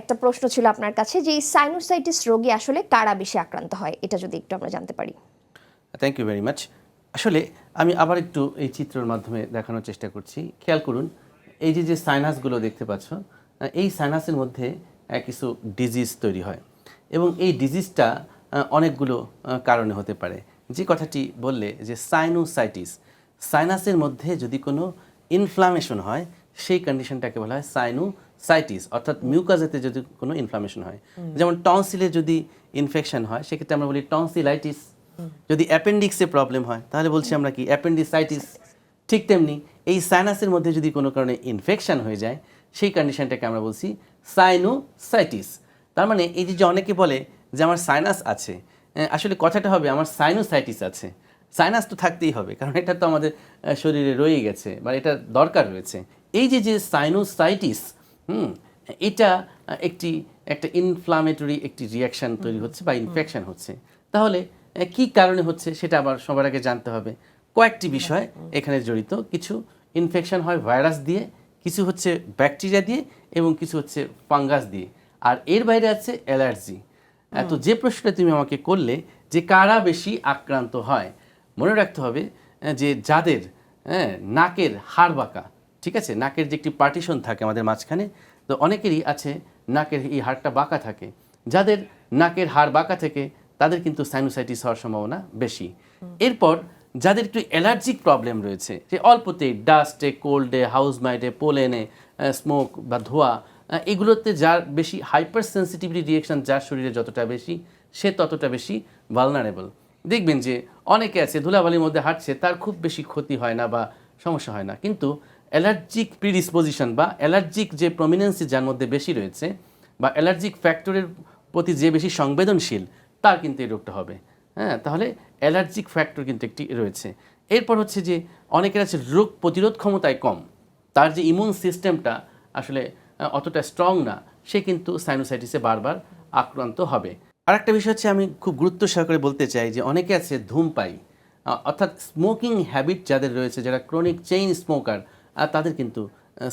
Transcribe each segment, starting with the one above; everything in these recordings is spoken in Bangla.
একটা প্রশ্ন ছিল আপনার কাছে যে এই সাইনোসাইটিস রোগী আসলে কারা বেশি আক্রান্ত হয়? এটা যদি একটু আমরা জানতে পারি। থ্যাংক ইউ ভেরি মাচ আসলে আমি আবার একটু এই চিত্রের মাধ্যমে দেখানোর চেষ্টা করছি। খেয়াল করুন, এই যে যে সাইনাসগুলো দেখতে পাচ্ছ, এই সাইনাসের মধ্যে কিছু ডিজিজ তৈরি হয়। এবং এই ডিজিজটা অনেকগুলো কারণে হতে পারে। যে কথাটি বললে যে সাইনোসাইটিস সাইনাসের মধ্যে যদি কোনো ইনফ্লামেশন হয় সেই কন্ডিশনটাকে বলা হয় সাইনোসাইটিস অর্থাৎ মিউকাজাতে যদি কোনো ইনফ্লামেশন হয়। যেমন টনসিলে যদি ইনফেকশন হয় সেক্ষেত্রে আমরা বলি টনসিলাইটিস যদি অ্যাপেন্ডিক্সে প্রবলেম হয় তাহলে বলছি আমরা কি অ্যাপেন্ডিসাইটিস ঠিক তেমনি এই সাইনাসের মধ্যে যদি কোনো কারণে ইনফেকশন হয়ে যায় সেই কন্ডিশনটাকে আমরা বলছি সাইনোসাইটিস তার মানে এই যে অনেকে বলে যে আমার সাইনাস আছে। আসলে কথাটা হবে আমার সাইনোসাইটিস আছে। সাইনাস তো থাকতেই হবে কারণ এটা তো আমাদের শরীরে রয়ে গেছে বা এটা দরকার রয়েছে। এই যে যে সাইনোসাইটিস হুম এটা একটি একটা ইনফ্লামেটরি একটি রিয়াকশন তৈরি হচ্ছে বা ইনফেকশন হচ্ছে। তাহলে কি কারণে হচ্ছে সেটা আবার সবার আগে জানতে হবে। কয়েকটি বিষয় এখানে জড়িত। কিছু ইনফেকশন হয় ভাইরাস দিয়ে কিছু হচ্ছে ব্যাকটেরিয়া দিয়ে এবং কিছু হচ্ছে ফাঙ্গাস দিয়ে। আর এর বাইরে আছে অ্যালার্জি তো যে প্রশ্নটা তুমি আমাকে করলে যে কারা বেশি আক্রান্ত হয় মনে রাখতে হবে যে যাদের হ্যাঁ নাকের হাড় বাঁকা ঠিক আছে? নাকের যে একটি পার্টিশন থাকে আমাদের মাঝখানে, তো অনেকেরই আছে নাকের এই হাড়টা বাঁকা থাকে। যাদের নাকের হাড় বাঁকা থেকে, তাদের কিন্তু সাইনোসাইটিস হওয়ার সম্ভাবনা বেশি। এরপর যাদের একটু অ্যালার্জিক প্রবলেম রয়েছে, যে অল্পতেই ডাস্টে কোল্ডে হাউস মাইটে পোলেনে স্মোক বা ধোয়া এগুলোতে যার বেশি হাইপার সেন্সিটিভিটি রিয়েকশন যার শরীরে যতটা বেশি, সে ততটা বেশি ভালনারেবল দেখবেন যে অনেকে আছে ধুলাবালির মধ্যে হাঁটছে, তার খুব বেশি ক্ষতি হয় না বা সমস্যা হয় না। কিন্তু অ্যালার্জিক প্রিডিসপোজিশন বা অ্যালার্জিক যে প্রমিনেন্সি যার মধ্যে বেশি রয়েছে বা অ্যালার্জিক ফ্যাক্টরের প্রতি যে বেশি সংবেদনশীল, তার কিন্তু এই রোগটা হবে। হ্যাঁ তাহলে অ্যালার্জিক ফ্যাক্টর কিন্তু একটি রয়েছে। এরপর হচ্ছে যে অনেকের আছে রোগ প্রতিরোধ ক্ষমতায় কম। তার যে ইমিউন সিস্টেমটা আসলে অতটা স্ট্রং না, সে কিন্তু সাইনোসাইটিসে বারবার আক্রান্ত হবে। আর একটা বিষয় হচ্ছে আমি খুব গুরুত্ব সহকারে বলতে চাই যে অনেকে আছে ধূমপাই অর্থাৎ স্মোকিং হ্যাবিট যাদের রয়েছে, যারা ক্রনিক চেইন স্মোকার তাদের কিন্তু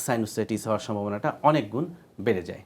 সাইনোসাইটিস হওয়ার সম্ভাবনাটা অনেক গুণ বেড়ে যায়।